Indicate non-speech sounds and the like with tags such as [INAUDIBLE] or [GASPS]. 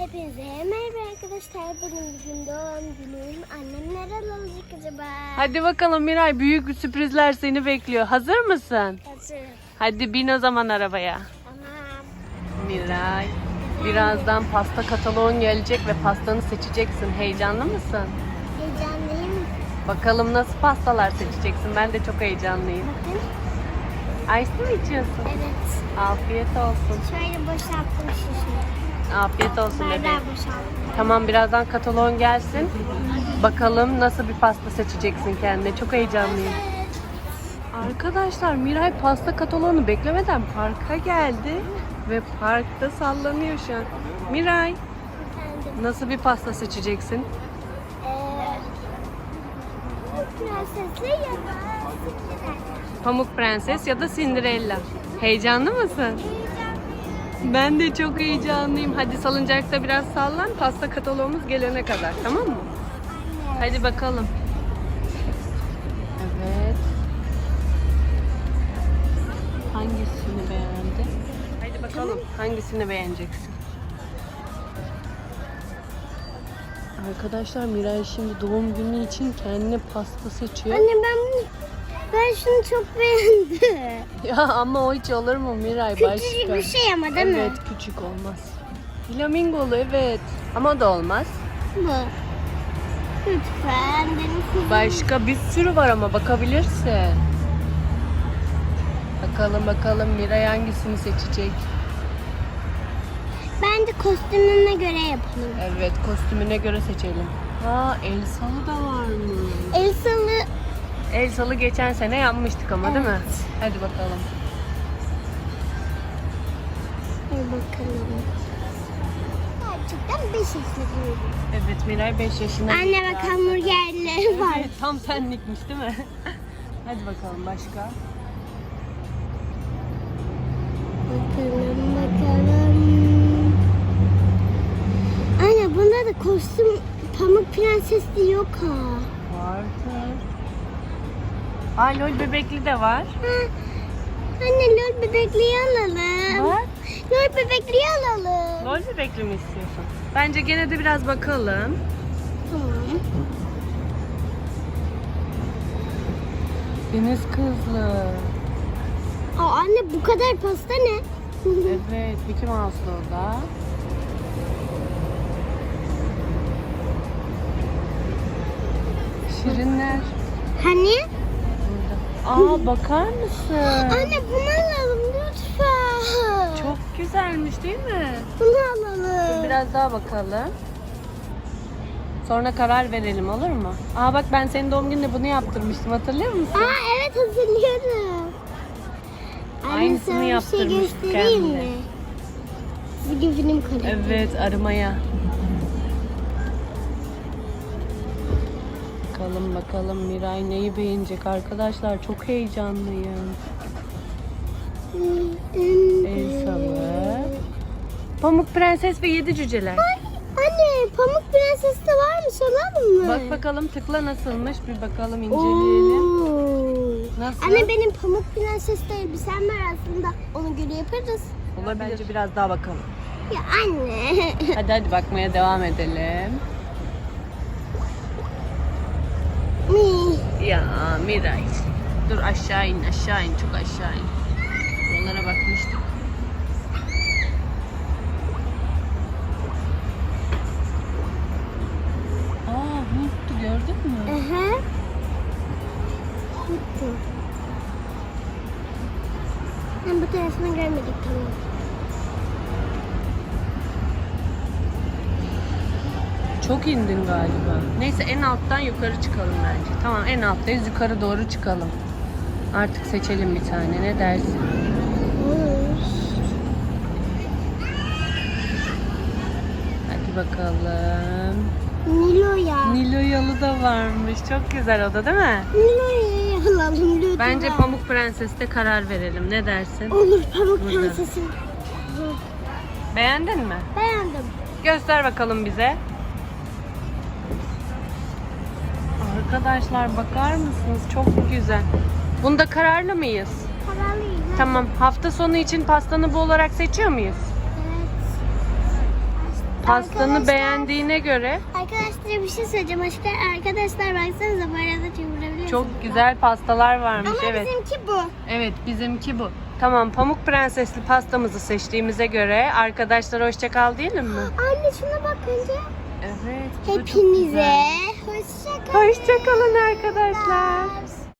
Hepinize merhaba arkadaşlar. Bugün bugün doğum günüm. Annem nerede olacak acaba? Hadi bakalım Miray büyük sürprizler seni bekliyor. Hazır mısın? Hazır. Hadi bin o zaman arabaya. Tamam. Miray birazdan pasta kataloğun gelecek ve pastanı seçeceksin. Heyecanlı mısın? Heyecanlıyım. Bakalım nasıl pastalar seçeceksin. Ben de çok heyecanlıyım. Bakın. Ice mi içiyorsun? Evet. Afiyet olsun. Şöyle boşalttım. Afiyet olsun bebeğim. Tamam birazdan kataloğun gelsin. Bakalım nasıl bir pasta seçeceksin kendine. Çok heyecanlıyım. Arkadaşlar Miray pasta kataloğunu beklemeden parka geldi ve parkta sallanıyor şu an. Miray nasıl bir pasta seçeceksin? Ee, ya da. Pamuk Prenses ya da Cinderella. Heyecanlı mısın? Ben de çok heyecanlıyım. Hadi salıncakta biraz sallan pasta kataloğumuz gelene kadar tamam mı? Hadi bakalım. Evet. Hangisini beğendi? Hadi bakalım hangisini beğeneceksin? Arkadaşlar Miray şimdi doğum günü için kendine pasta seçiyor. Anne ben bunu ben şunu çok beğendim. [LAUGHS] Ya ama o hiç olur mu Miray? Küçücük Başka. bir şey ama değil evet mi? küçük olmaz. Flamingolu evet. Ama o da olmaz. Bu. Lütfen benim kızım. Başka bir sürü var ama bakabilirsin. Bakalım bakalım Miray hangisini seçecek? Bence kostümüne göre yapalım. Evet kostümüne göre seçelim. Ha Elsa'lı da varmış. Elsa'lı Elsa'lı geçen sene yapmıştık ama değil mi? Hadi bakalım. Hadi bakalım. Gerçekten 5 yaşındayım. Evet Miray 5 yaşına Anne bak hamburgerleri var. Evet, [LAUGHS] tam senlikmiş değil mi? Hadi bakalım başka. Bakalım bakalım. Anne bunda da kostüm pamuk prensesli yok ha. Vardır. Aa lol bebekli de var. ha. Anne lol bebekliği alalım. Var. Lol bebekliği alalım. Lol bebekli mi istiyorsun? Bence gene de biraz bakalım. Tamam. Deniz kızlı. Aa, anne bu kadar pasta ne? [LAUGHS] Evet, Mickey Mouse'lu da. Şirinler hani? Aa bakar mısın? Anne bunu alalım lütfen. Çok güzelmiş değil mi? Bunu Dur, alalım. Biraz daha bakalım. Sonra karar verelim olur mu? Aa bak ben senin doğum gününde bunu yaptırmıştım hatırlıyor musun? Aa evet hatırlıyorum. Anne, Aynısını şey yaptırmıştık göstereyim hem de. mi? Çizgi film kalitesi. Evet arımaya. Bakalım bakalım Miray neyi beğenecek arkadaşlar çok heyecanlıyım. Elsa'lı. Pamuk Prenses ve Yedi Cüceler. Ay, anne Pamuk Prenses de varmış alalım mı? Bak bakalım tıkla nasılmış bir bakalım inceleyelim. Oo. Nasıl? Anne benim Pamuk Prenses de elbisem var aslında. Onu göre yaparız. Olabilir. Bence biraz daha bakalım. Ya anne. Hadi hadi bakmaya devam edelim. Ya Miray. Dur aşağı in aşağı in çok aşağı in. Buralara bakmıştık. Aa Hulk'tu gördün mü? Aha. Bitti. Ben bu tarafını görmedik tamam. Çok indin galiba. Neyse en alttan yukarı çıkalım bence. Tamam en alttayız yukarı doğru çıkalım. Artık seçelim bir tane ne dersin? Olur. Hadi bakalım. Nilo'ya. Niloyalı da varmış. Çok güzel o da değil mi? Nilo'ya alalım lütfen. Bence Pamuk Prenses'te karar verelim. Ne dersin? Olur Pamuk Burada. Prenses'i. Beğendin mi? Beğendim. Göster bakalım bize. Arkadaşlar bakar mısınız? Çok güzel. Bunda kararlı mıyız? Kararlıyız. Tamam. Hafta sonu için pastanı bu olarak seçiyor muyuz? Evet. Pastanı Arkadaşlar- beğendiğine göre Arkadaşlar bir şey söyleyeceğim. Arkadaşlar, arkadaşlar baksanıza bu arada çevirebiliyorsunuz. çok güzel pastalar varmış. Ama evet. bizimki bu. Evet bizimki bu. Tamam Pamuk Prensesli pastamızı seçtiğimize göre arkadaşlar hoşça kal diyelim mi? [GASPS] Anne şuna bak önce. Evet. Hepinize güzel. hoşça kalın. Hoşça kalın arkadaşlar.